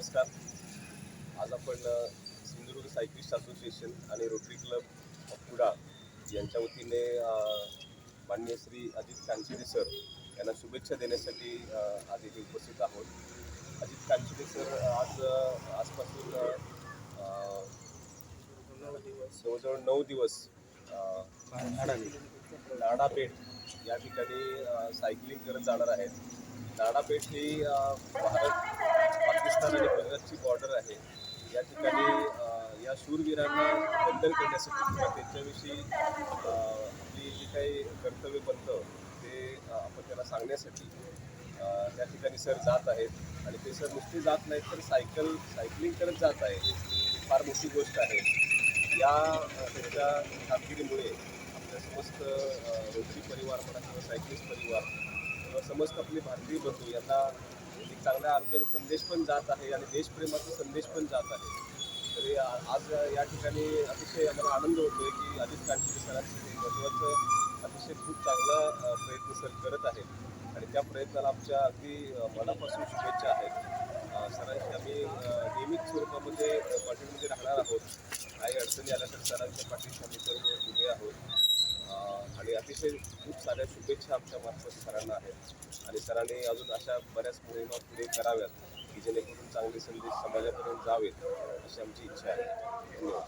नमस्कार. आज आपण सिंधुदुर्ग सायक्लिस्ट असोसिएशन आणि रोटरी क्लब ऑफ कुडा यांच्या वतीने माननीय श्री अजित कांचिरे सर यांना शुभेच्छा देण्यासाठी आज इथे उपस्थित आहोत. अजित कांचिरे सर आज आजपासून जवळजवळ नऊ दिवस लाडापेठ या ठिकाणी सायकलिंग करत जाणार आहेत. लाडापेठ ही भारत राजस्थान आणि गुजरातची बॉर्डर आहे. या ठिकाणी या शूरवीरांना बंदर करण्यासाठी किंवा त्यांच्याविषयी आपली जी काही कर्तव्य बनतं ते आपण त्यांना सांगण्यासाठी त्या ठिकाणी सर जात आहेत. आणि ते सर नुसते जात नाहीत तर सायकल सायकलिंग करत जात आहे ही फार मोठी गोष्ट आहे. या त्यांच्या कामगिरीमुळे आपल्या समस्त रोजी परिवार म्हणा किंवा सायकलिस्ट परिवार किंवा समस्त आपले भारतीय बंधू यांना एक चांगल्या आरोग्याचा संदेश पण जात आहे आणि देशप्रेमाचा संदेश पण जात आहे. तरी आज या ठिकाणी अतिशय आम्हाला आनंद होतोय की अजित कांचीले सरांचं महत्त्वाचं अतिशय खूप चांगला प्रयत्न सर करत आहेत. आणि त्या प्रयत्नाला आमच्या अगदी मनापासून शुभेच्छा आहेत. अ, सरांशी आम्ही नियमित स्वरूपामध्ये पाठीमध्ये राहणार आहोत. काही अडचणी आल्या तर सरांच्या पाठीशी आम्ही सर्व उभे आहोत. अतिशय खूप साऱ्या शुभेच्छा आमच्या मार्फत सरांना आहेत. आणि सरांनी अजून अशा बऱ्याच मोहिमा पुढे कराव्यात की जेणेकरून चांगले संदेश समाजापर्यंत जावेत अशी आमची इच्छा आहे. धन्यवाद.